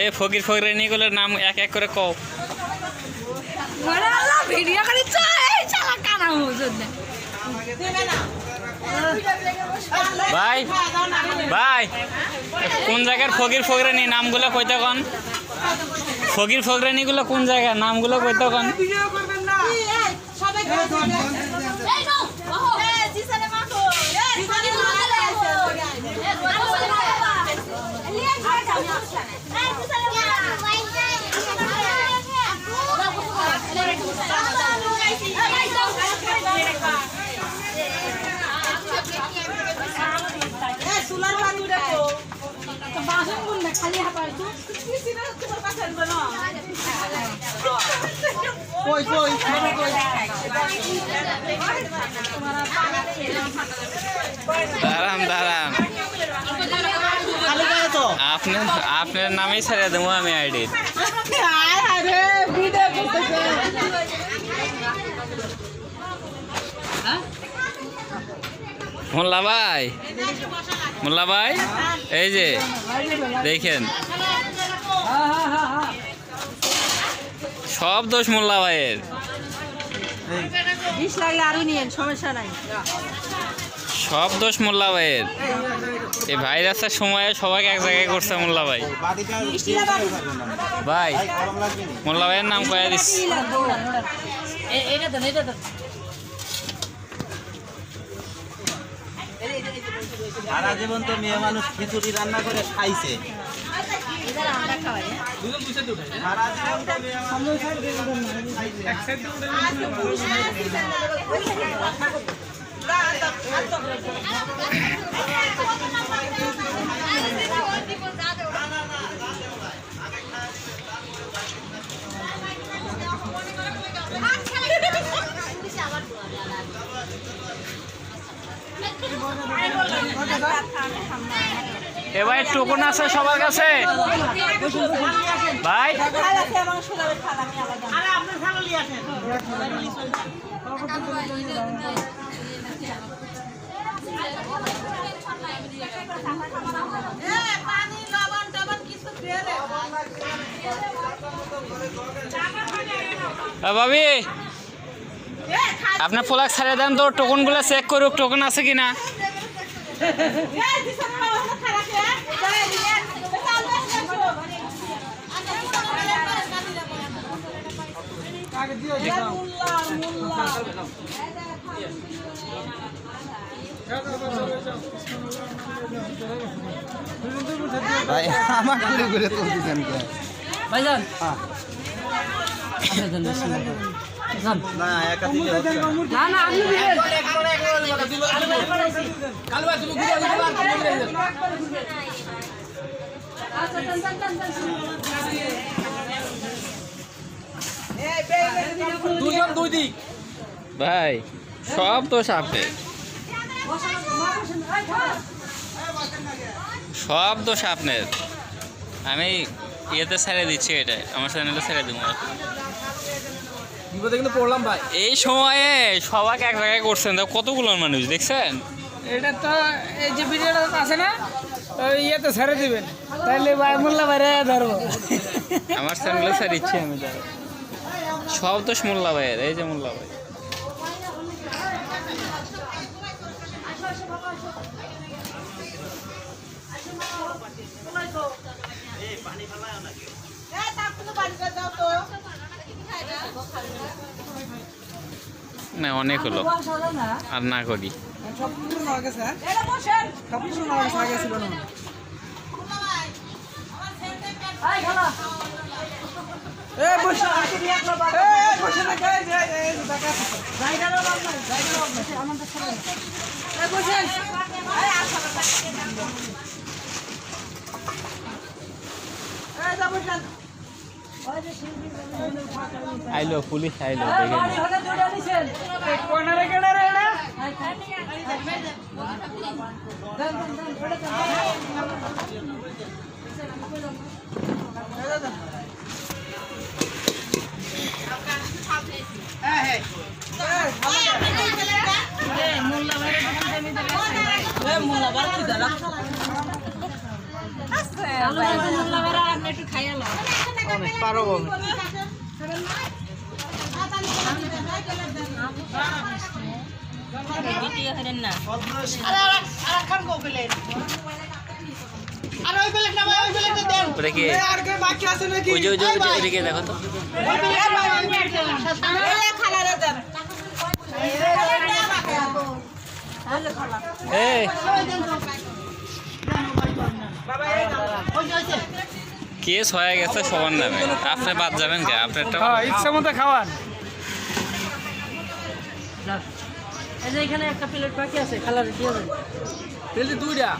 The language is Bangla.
এ ফকির ফকিরানিগুলোর নাম এক এক করে কও। আল্লাহ ভিডিও করে এই চালা কানা হুজুর না ভাই ভাই কোন জায়গার ফকির ফকিরানি নামগুলো কইতে কন? ফকির ফকিরানিগুলো কোন জায়গার? নামগুলো কইতে কন? कोई कोई कोई दाराम दाराम आपने आपने नाम ही सर दूँगा मैं आईडी মোল্লা ভাই? মোল্লা ভাই? এই যে দেখেন। সব দোষ মোল্লা ভাইয়ের। সব দোষ মোল্লা ভাইয়ের। এই ভাইরাসের সময়ে সবাইকে এক জায়গায় করছে মোল্লা ভাই। ভাই মোল্লা ভাইয়ের নাম কয়া দিচ্ছি এটা দেন এটা দেন সারা জীবন তো মেয়ে মানুষ খিচুড়ি রান্না করে খাইছে। আমরা খাওয়াই সারা জীবন তো মেয়ে মানুষ এ ভাই টোকন আছে সবার কাছে? ভাই? ভাবি আপনার ফ্লাগ ছাড়িয়ে দেন তো টোকনগুলো চেক করুক টোকন আছে কি না ভাই আমার করে করে তুলতেছেন কে ভাইজান। না একা দিলে হচ্ছে না। না না আপনি দিবেন দুজন দুই দিক ভাই সব তো আপনার সব দোষ আপনার আমি ইয়েতে ছেড়ে দিচ্ছি এটা আমার চ্যানেলে ছেড়ে দেবো বিপদে কিন্তু পড়লাম ভাই। এই সময়ে সবাই এক জায়গায় করছেন তো কতগুলো মানুষ দেখছেন? এটা তো এই যে ভিডিওটা আছে না ইয়েতে ছেড়ে দিবেন। তাহলে ভাই মোল্লা বাইরে ধরবো। আমার চ্যানেলে ছেড়ে দিচ্ছি আমি তো সব দোষ মোল্লা ভাইয়ের এই যে মোল্লা ভাই। না অনেক হলো। আর না। করি। আপনার আমাদের আইলো পুলিশ আইলো দেখে কেনারে এটা মোল্লা আমরা একটু খাইয়া লও অনেক পারো বাবা। দ্বিতীয় হরেন না ওটা কি এ, আর কে বাকি আছে ওই কেস হয়ে গেছে সবার নামে। আপনি বাদ যাবেন কে? আপনি একটা হ্যাঁ ইচ্ছা মতো খাওয়ান। এই যে এখানে একটা প্লেট বাকি আছে খালার দিয়ে দেন। দুইটা।